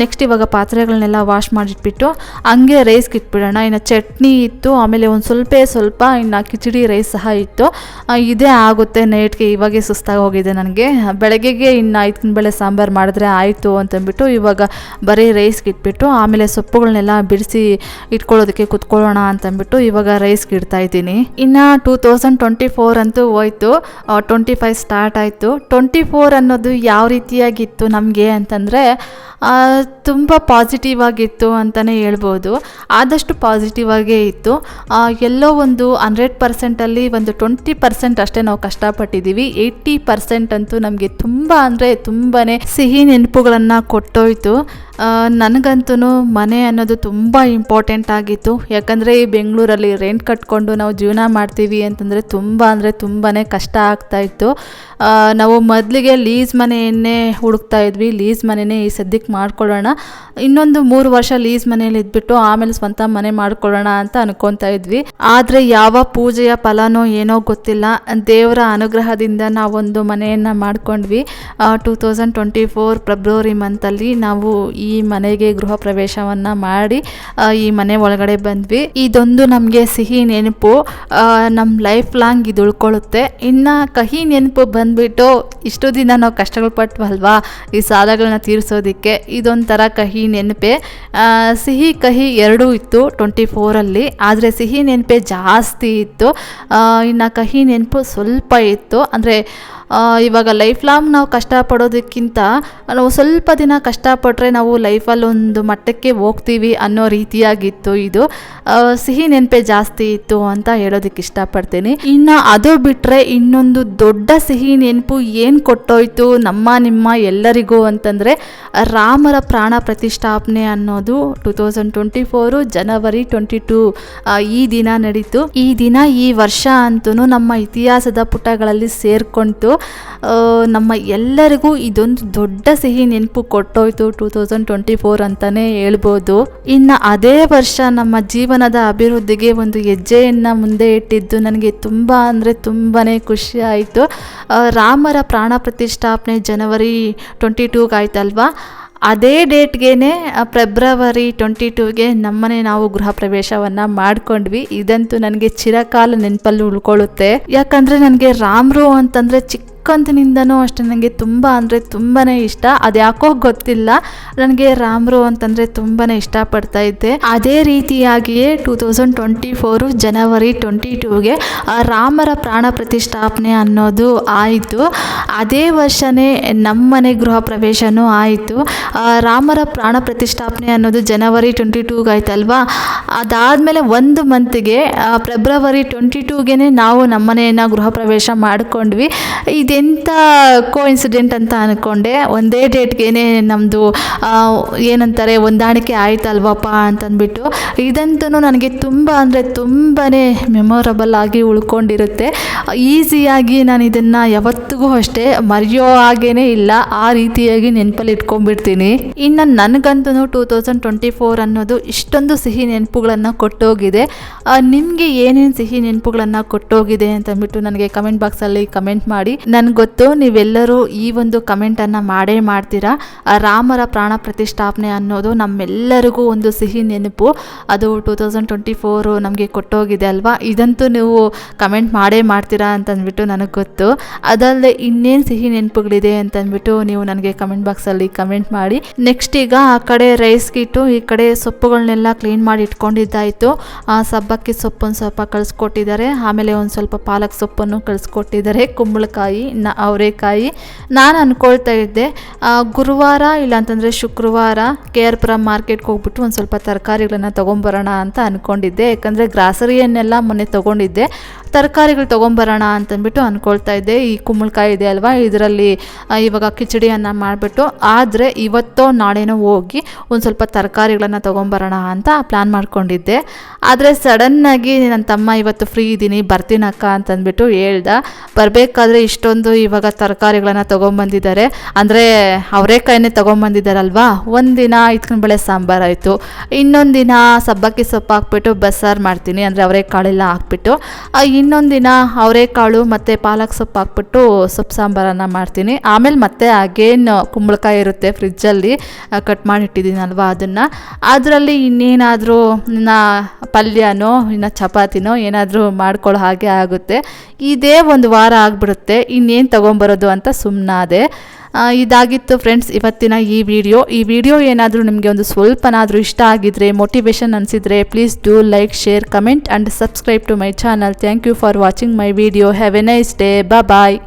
ನೆಕ್ಸ್ಟ್ ಇವಾಗ ಪಾತ್ರೆಗಳನ್ನೆಲ್ಲ ವಾಶ್ ಮಾಡಿಟ್ಬಿಟ್ಟು ಹಂಗೆ ರೈಸ್ಗೆ ಇಟ್ಬಿಡೋಣ. ಇನ್ನು ಚಟ್ನಿ ಇತ್ತು, ಆಮೇಲೆ ಸ್ವಲ್ಪ ಸ್ವಲ್ಪ ಇನ್ನು ಕಿಚಡಿ ರೈಸ್ ಸಹ ಇತ್ತು. ಇದೇ ಆಗುತ್ತೆ ನೈಟ್ಗೆ, ಇವಾಗೇ ಸುಸ್ತಾಗಿ ಹೋಗಿದೆ ನನಗೆ. ಬೆಳಗ್ಗೆಗೆ ಇನ್ನು ಐದು ಬೇಳೆ ಸಾಂಬಾರು ಮಾಡಿದ್ರೆ ಆಯಿತು ಅಂತಂದ್ಬಿಟ್ಟು ಇವಾಗ ಬರೀ ರೈಸ್ಗೆ ಇಟ್ಬಿಟ್ಟು ಆಮೇಲೆ ಸೊಪ್ಪುಗಳನ್ನೆಲ್ಲ ಬಿಡಿಸಿ ಇಟ್ಕೊಳ್ಳೋದಕ್ಕೆ ಕುತ್ಕೊಳ್ಳೋಣ ಅಂತಂದ್ಬಿಟ್ಟು ಇವಾಗ ರೈಸ್ಗೆ ಇಡ್ತಾ ಇದ್ದೀನಿ. ಇನ್ನು ಟೂ ತೌಸಂಡ್ ಟ್ವೆಂಟಿ ಫೋರ್ ಅಂತೂ ಹೋಯ್ತು. ಟ್ವೆಂಟಿ ಫೈವ್ ಸ್ಟಾರ್ಟ್ ಆಯಿತು. ಟ್ವೆಂಟಿ ಫೋರ್ ಅನ್ನೋದು ಯಾವ ರೀತಿಯಾಗಿತ್ತು ನಮಗೆ ಅಂತಂದರೆ ತುಂಬ ಪಾಸಿಟಿವ್ ಆಗಿತ್ತು ಅಂತಲೇ ಹೇಳ್ಬೋದು. ಆದಷ್ಟು ಪಾಸಿಟಿವ್ ಆಗೇ ಇತ್ತು. ಎಲ್ಲೋ ಒಂದು ಹಂಡ್ರೆಡ್ ಪರ್ಸೆಂಟಲ್ಲಿ ಒಂದು ಟ್ವೆಂಟಿ ಪರ್ಸೆಂಟ್ ಅಷ್ಟೇ ನಾವು ಕಷ್ಟಪಟ್ಟಿದ್ದೀವಿ. ಏಯ್ಟಿ ಪರ್ಸೆಂಟ್ ಅಂತೂ ನಮಗೆ ತುಂಬ ಅಂದರೆ ತುಂಬಾ ಸಿಹಿ ನೆನಪುಗಳನ್ನು ಕೊಟ್ಟೋಯ್ತು. ನನಗಂತೂ ಮನೆ ಅನ್ನೋದು ತುಂಬ ಇಂಪಾರ್ಟೆಂಟ್ ಆಗಿತ್ತು. ಯಾಕಂದರೆ ಈ ಬೆಂಗಳೂರಲ್ಲಿ ರೆಂಟ್ ಕಟ್ಕೊಂಡು ನಾವು ಜೀವನ ಮಾಡ್ತೀವಿ ಅಂತಂದರೆ ತುಂಬ ಅಂದರೆ ತುಂಬಾ ಕಷ್ಟ ಆಗ್ತಾಯಿತ್ತು ನಾವು ಮೊದಲಿಗೆ ಲೀಸ್ ಮನೆಯನ್ನೇ ಹುಡುಕ್ತಾ ಇದ್ವಿ. ಲೀಸ್ ಮನೆಯೇ ಈ ಸದ್ಯಕ್ಕೆ ಮಾಡ್ಕೊಳ್ಳೋಣ. ಇನ್ನೊಂದು ಮೂರು ವರ್ಷ ಲೀಸ್ ಮನೇಲಿ ಇದ್ಬಿಟ್ಟು ಆಮೇಲೆ ಸ್ವಂತ ಮನೆ ಮಾಡ್ಕೊಳ್ಳೋಣ ಅಂತ ಅನ್ಕೊತಾ ಇದ್ವಿ. ಆದರೆ ಯಾವ ಪೂಜೆಯ ಫಲನೋ ಏನೋ ಗೊತ್ತಿಲ್ಲ. ದೇವರ ಅನುಗ್ರಹದಿಂದ ನಾವೊಂದು ಮನೆಯನ್ನು ಮಾಡ್ಕೊಂಡ್ವಿ. Two thousand twenty four February ಮಂತಲ್ಲಿ ನಾವು ಮನೆಗೆ ಗೃಹ ಪ್ರವೇಶವನ್ನು ಮಾಡಿ ಈ ಮನೆ ಒಳಗಡೆ ಬಂದ್ವಿ. ಇದೊಂದು ನಮಗೆ ಸಿಹಿ ನೆನಪು. ನಮ್ಮ ಲೈಫ್ ಲಾಂಗ್ ಇದು ಉಳ್ಕೊಳ್ಳುತ್ತೆ ಇನ್ನು ಕಹಿ ನೆನಪು ಬಂದ್ಬಿಟ್ಟು ಇಷ್ಟು ದಿನ ನಾವು ಕಷ್ಟಗಳು ಪಟ್ವಲ್ವಾ? ಈ ಸಾಲಗಳನ್ನ ತೀರಿಸೋದಕ್ಕೆ ಇದೊಂಥರ ಕಹಿ ನೆನಪೆ. ಸಿಹಿ ಕಹಿ ಎರಡೂ ಇತ್ತು ಟ್ವೆಂಟಿ ಫೋರಲ್ಲಿ ಆದರೆ ಸಿಹಿ ನೆನಪೆ ಜಾಸ್ತಿ ಇತ್ತು. ಇನ್ನು ಕಹಿ ನೆನಪು ಸ್ವಲ್ಪ ಇತ್ತು. ಅಂದರೆ ಇವಾಗ ಲೈಫ್ ಲಾಂಗ್ ನಾವು ಕಷ್ಟಪಡೋದಕ್ಕಿಂತ ನಾವು ಸ್ವಲ್ಪ ದಿನ ಕಷ್ಟಪಟ್ಟರೆ ನಾವು ಲೈಫಲ್ಲಿ ಒಂದು ಮಟ್ಟಕ್ಕೆ ಹೋಗ್ತೀವಿ ಅನ್ನೋ ರೀತಿಯಾಗಿತ್ತು ಇದು. ಸಿಹಿ ನೆನಪೆ ಜಾಸ್ತಿ ಇತ್ತು ಅಂತ ಹೇಳೋದಕ್ಕೆ ಇಷ್ಟಪಡ್ತೀನಿ. ಇನ್ನು ಅದು ಬಿಟ್ಟರೆ ಇನ್ನೊಂದು ದೊಡ್ಡ ಸಿಹಿ ನೆನಪು ಏನು ಕೊಟ್ಟೋಯ್ತು ನಮ್ಮ, ನಿಮ್ಮ ಎಲ್ಲರಿಗೂ ಅಂತಂದರೆ ರಾಮರ ಪ್ರಾಣ ಪ್ರತಿಷ್ಠಾಪನೆ ಅನ್ನೋದು two thousand twenty four January twenty two ಈ ದಿನ ನಡೀತು. ಈ ದಿನ ಈ ವರ್ಷ ಅಂತೂ ನಮ್ಮ ಇತಿಹಾಸದ ಪುಟಗಳಲ್ಲಿ ಸೇರ್ಕೊಂತು. ನಮ್ಮ ಎಲ್ಲರಿಗೂ ಇದೊಂದು ದೊಡ್ಡ ಸಿಹಿ ನೆನಪು ಕೊಟ್ಟೋಯ್ತು ಟೂ ತೌಸಂಡ್ ಟ್ವೆಂಟಿ ಫೋರ್ ಅಂತಲೇ ಹೇಳ್ಬೋದು. ಇನ್ನು ಅದೇ ವರ್ಷ ನಮ್ಮ ಜೀವನದ ಅಭಿವೃದ್ಧಿಗೆ ಒಂದು ಹೆಜ್ಜೆಯನ್ನು ಮುಂದೆ ಇಟ್ಟಿದ್ದು ನನಗೆ ತುಂಬ ಅಂದರೆ ತುಂಬಾ ಖುಷಿ ಆಯಿತು. ರಾಮರ ಪ್ರಾಣ ಪ್ರತಿಷ್ಠಾಪನೆ ಜನವರಿ ಟ್ವೆಂಟಿ ಟೂಗೆ ಆಯ್ತಲ್ವಾ? ಅದೇ ಡೇಟ್ಗೆ ಫೆಬ್ರವರಿ ಟ್ವೆಂಟಿ ಟೂಗೆ ನಮ್ಮನೆ ನಾವು ಗೃಹ ಪ್ರವೇಶವನ್ನು ಮಾಡ್ಕೊಂಡ್ವಿ. ಇದಂತೂ ನನಗೆ ಚಿರಕಾಲ ನೆನಪಲ್ಲಿ ಉಳ್ಕೊಳ್ಳುತ್ತೆ. ಯಾಕಂದರೆ ನನಗೆ ರಾಮ್ರು ಅಂತಂದರೆ ಚಿಕ್ಕಂದಿನಿಂದನೂ ಅಷ್ಟೇ ನನಗೆ ತುಂಬ ಅಂದರೆ ತುಂಬಾ ಇಷ್ಟ. ಅದ್ಯಾಕೋ ಗೊತ್ತಿಲ್ಲ. ನನಗೆ ರಾಮ್ರು ಅಂತಂದರೆ ತುಂಬಾ ಇಷ್ಟಪಡ್ತಾ ಇದ್ದೆ. ಅದೇ ರೀತಿಯಾಗಿಯೇ two thousand twenty four January twenty ಟೂಗೆ ರಾಮರ ಪ್ರಾಣ ಪ್ರತಿಷ್ಠಾಪನೆ ಅನ್ನೋದು ಆಯಿತು. ಅದೇ ವರ್ಷನೇ ನಮ್ಮನೆ ಗೃಹ ಪ್ರವೇಶನೂ ಆಯಿತು. ರಾಮರ ಪ್ರಾಣ ಪ್ರತಿಷ್ಠಾಪನೆ ಅನ್ನೋದು ಜನವರಿ ಟ್ವೆಂಟಿ ಟೂಗೆ ಆಯ್ತಲ್ವಾ ಅದಾದಮೇಲೆ ಒಂದು ಮಂತ್ಗೆ ಫೆಬ್ರವರಿ ಟ್ವೆಂಟಿ ಟೂಗೆ ನಾವು ನಮ್ಮನೆಯನ್ನು ಗೃಹ ಪ್ರವೇಶ ಮಾಡಿಕೊಂಡ್ವಿ. ಇದೆಂಥ ಕೋ ಇನ್ಸಿಡೆಂಟ್ ಅಂತ ಅಂದ್ಕೊಂಡೆ ಒಂದೇ ಡೇಟ್ಗೇನೆ ನಮ್ಮದು ಏನಂತಾರೆ, ಹೊಂದಾಣಿಕೆ ಆಯ್ತಲ್ವಪ್ಪ ಅಂತಂದ್ಬಿಟ್ಟು. ಇದಂತೂ ನನಗೆ ತುಂಬ ಅಂದರೆ ತುಂಬಾ ಮೆಮೊರಬಲ್ ಆಗಿ ಉಳ್ಕೊಂಡಿರುತ್ತೆ. ಈಸಿಯಾಗಿ ನಾನು ಇದನ್ನು ಯಾವತ್ತಿಗೂ ಅಷ್ಟೇ ಮರೆಯೋ ಹಾಗೇ ಇಲ್ಲ. ಆ ರೀತಿಯಾಗಿ ನೆನಪಲ್ಲಿ ಇಟ್ಕೊಂಡ್ಬಿಡ್ತೀನಿ. ಇನ್ನು ನನಗಂತೂ ಟೂ ತೌಸಂಡ್ ಟ್ವೆಂಟಿ ಫೋರ್ ಅನ್ನೋದು ಇಷ್ಟೊಂದು ಸಿಹಿ ನೆನಪುಗಳನ್ನು ಕೊಟ್ಟೋಗಿದೆ. ನಿಮಗೆ ಏನೇನು ಸಿಹಿ ನೆನಪುಗಳನ್ನು ಕೊಟ್ಟೋಗಿದೆ ಅಂತಂದ್ಬಿಟ್ಟು ನನಗೆ ಕಮೆಂಟ್ ಬಾಕ್ಸಲ್ಲಿ ಕಮೆಂಟ್ ಮಾಡಿ. ನನಗೆ ಗೊತ್ತು, ನೀವೆಲ್ಲರೂ ಈ ಒಂದು ಕಮೆಂಟನ್ನು ಮಾಡೇ ಮಾಡ್ತೀರಾ? ರಾಮರ ಪ್ರಾಣ ಪ್ರತಿಷ್ಠಾಪನೆ ಅನ್ನೋದು ನಮ್ಮೆಲ್ಲರಿಗೂ ಒಂದು ಸಿಹಿ ನೆನಪು. ಅದು ಟೂ ತೌಸಂಡ್ ಟ್ವೆಂಟಿ ಫೋರು ನಮಗೆ ಕೊಟ್ಟೋಗಿದೆ ಅಲ್ವಾ? ಇದಂತೂ ನೀವು ಕಮೆಂಟ್ ಮಾಡೇ ಮಾಡ್ತೀರಾ ಅಂತಂದ್ಬಿಟ್ಟು ನನಗೆ ಗೊತ್ತು. ಅದಲ್ಲದೆ ಇನ್ನೇನು ಸಿಹಿ ನೆನಪುಗಳಿದೆ ಅಂತಂದ್ಬಿಟ್ಟು ನೀವು ನನಗೆ ಕಮೆಂಟ್ ಬಾಕ್ಸಲ್ಲಿ ಕಮೆಂಟ್ ಮಾಡಿ. ನೆಕ್ಸ್ಟ್ ಈಗ ಆ ಕಡೆ ರೈಸ್ಗಿಟ್ಟು ಈ ಕಡೆ ಸೊಪ್ಪುಗಳನ್ನೆಲ್ಲ ಕ್ಲೀನ್ ಮಾಡಿ ಇಟ್ಕೊಂಡಿದ್ದಾಯಿತು. ಆ ಸಬ್ಬಕ್ಕಿ ಸೊಪ್ಪನ್ನು ಸ್ವಲ್ಪ ಕಳಿಸ್ಕೊಟ್ಟಿದ್ದಾರೆ. ಆಮೇಲೆ ಒಂದು ಸ್ವಲ್ಪ ಪಾಲಕ್ ಸೊಪ್ಪನ್ನು ಕಳಿಸ್ಕೊಟ್ಟಿದ್ದಾರೆ. ಕುಂಬಳಕಾಯಿ ನ ಅವರೆಕಾಯಿ. ನಾನು ಅಂದ್ಕೊಳ್ತಾ ಇದ್ದೆ ಗುರುವಾರ ಇಲ್ಲಾಂತಂದರೆ ಶುಕ್ರವಾರ ಕೆ ಆರ್ ಪುರ ಮಾರ್ಕೆಟ್ಗೆ ಹೋಗ್ಬಿಟ್ಟು ಒಂದು ಸ್ವಲ್ಪ ತರಕಾರಿಗಳನ್ನು ತೊಗೊಂಬರೋಣ ಅಂತ ಅಂದ್ಕೊಂಡಿದ್ದೆ ಯಾಕಂದರೆ ಗ್ರಾಸರಿಯನ್ನೆಲ್ಲ ಮೊನ್ನೆ ತೊಗೊಂಡಿದ್ದೆ. ತರಕಾರಿಗಳು ತೊಗೊಂಬರೋಣ ಅಂತಂದ್ಬಿಟ್ಟು ಅಂದ್ಕೊಳ್ತಾ ಇದ್ದೆ. ಈ ಕುಂಬಳಕಾಯಿ ಇದೆ ಅಲ್ವಾ, ಇದರಲ್ಲಿ ಇವಾಗ ಕಿಚಡಿಯನ್ನು ಮಾಡಿಬಿಟ್ಟು, ಆದರೆ ಇವತ್ತೋ ನಾಳೆನೋ ಹೋಗಿ ಒಂದು ಸ್ವಲ್ಪ ತರಕಾರಿಗಳನ್ನು ತೊಗೊಂಬರೋಣ ಅಂತ ಪ್ಲ್ಯಾನ್ ಮಾಡ್ಕೊಂಡಿದ್ದೆ. ಆದರೆ ಸಡನ್ನಾಗಿ ನನ್ನ ತಮ್ಮ ಇವತ್ತು ಫ್ರೀ ಇದ್ದೀನಿ ಬರ್ತೀನಕ್ಕ ಅಂತಂದ್ಬಿಟ್ಟು ಹೇಳ್ದ. ಬರಬೇಕಾದ್ರೆ ಇಷ್ಟೊಂದು ಇವಾಗ ತರಕಾರಿಗಳನ್ನು ತೊಗೊಂಬಂದಿದ್ದಾರೆ. ಅಂದರೆ ಅವರೆಕಾಯಿನೇ ತೊಗೊಂಬಂದಿದ್ದಾರಲ್ವಾ? ಒಂದಿನ ಇಟ್ಕೊಂಡು ಬೇಳೆ ಸಾಂಬಾರಾಯಿತು ದಿನ ಸಬ್ಬಕ್ಕಿ ಸೊಪ್ಪು ಹಾಕ್ಬಿಟ್ಟು ಬಸ್ಸಾರು ಮಾಡ್ತೀನಿ. ಅಂದರೆ ಅವರೆಕಾಳೆಲ್ಲ ಹಾಕ್ಬಿಟ್ಟು ಇನ್ನೊಂದು ದಿನ ಅವರೆಕಾಳು ಮತ್ತು ಪಾಲಕ್ ಸೊಪ್ಪು ಹಾಕ್ಬಿಟ್ಟು ಸೊಪ್ಪು ಸಾಂಬಾರನ್ನು ಮಾಡ್ತೀನಿ. ಆಮೇಲೆ ಮತ್ತೆ ಅಗೇನ್ ಕುಂಬಳಕಾಯಿ ಇರುತ್ತೆ ಫ್ರಿಜ್ಜಲ್ಲಿ ಕಟ್ ಮಾಡಿ ಇಟ್ಟಿದ್ದೀನಲ್ವ ಅದನ್ನು. ಅದರಲ್ಲಿ ಇನ್ನೇನಾದರೂ ನಾ ಪಲ್ಯನೋ, ಇನ್ನು ಚಪಾತಿನೋ ಏನಾದರೂ ಮಾಡ್ಕೊಳ್ಳೋ ಹಾಗೆ ಆಗುತ್ತೆ. ಇದೇ ಒಂದು ವಾರ ಆಗಿಬಿಡುತ್ತೆ. ಇನ್ನೇನು ತೊಗೊಂಬರೋದು ಅಂತ ಸುಮ್ಮನಾದೆ ಇದಾಗಿತ್ತು ಫ್ರೆಂಡ್ಸ್ ಇವತ್ತಿನ ಈ ವಿಡಿಯೋ ಈ ವಿಡಿಯೋ ಏನಾದರೂ ನಿಮಗೆ ಒಂದು ಸ್ವಲ್ಪನಾದರೂ ಇಷ್ಟ ಆಗಿದ್ರೆ motivation ಅನಿಸಿದರೆ please do like share comment and subscribe to my channel thank you for watching my video have a nice day bye